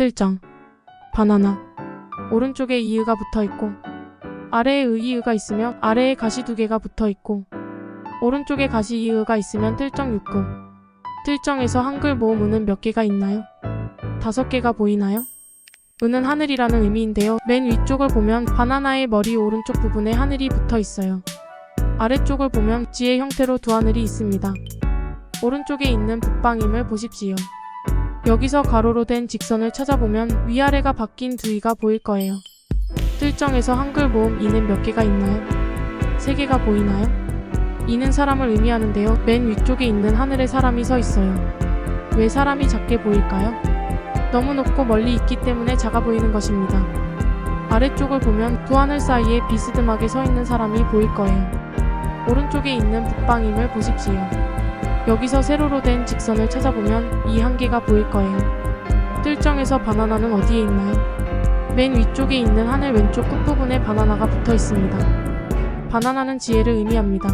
뜰정, 바나나. 오른쪽에 이유가 붙어 있고, 아래에 의이유가 있으면 아래에 가시 두 개가 붙어 있고, 오른쪽에 가시 이유가 있으면 뜰정 6구. 뜰정에서 한글 모음 은은 몇 개가 있나요? 다섯 개가 보이나요? 은은 하늘이라는 의미인데요. 맨 위쪽을 보면 바나나의 머리 오른쪽 부분에 하늘이 붙어 있어요. 아래쪽을 보면 지의 형태로 두 하늘이 있습니다. 오른쪽에 있는 북방임을 보십시오. 여기서 가로로 된 직선을 찾아보면 위아래가 바뀐 두 이가 보일 거예요. 뜰정에서 한글 모음 이는 몇 개가 있나요? 세 개가 보이나요? 이는 사람을 의미하는데요. 맨 위쪽에 있는 하늘에 사람이 서 있어요. 왜 사람이 작게 보일까요? 너무 높고 멀리 있기 때문에 작아 보이는 것입니다. 아래쪽을 보면 두 하늘 사이에 비스듬하게 서 있는 사람이 보일 거예요. 오른쪽에 있는 북방임을 보십시오. 여기서 세로로 된 직선을 찾아보면 이 한 개가 보일 거예요. 뜰정에서 바나나는 어디에 있나요? 맨 위쪽에 있는 하늘 왼쪽 끝부분에 바나나가 붙어 있습니다. 바나나는 지혜를 의미합니다.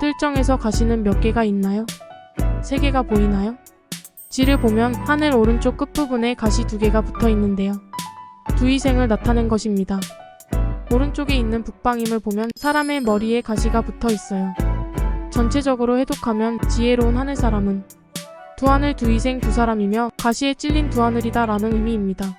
뜰정에서 가시는 몇 개가 있나요? 세 개가 보이나요? 지를 보면 하늘 오른쪽 끝부분에 가시 두 개가 붙어 있는데요. 두이생을 나타낸 것입니다. 오른쪽에 있는 북방임을 보면 사람의 머리에 가시가 붙어 있어요. 전체적으로 해독하면 지혜로운 하늘 사람은 두 하늘 두이생 두 사람이며 가시에 찔린 두 하늘이다 라는 의미입니다.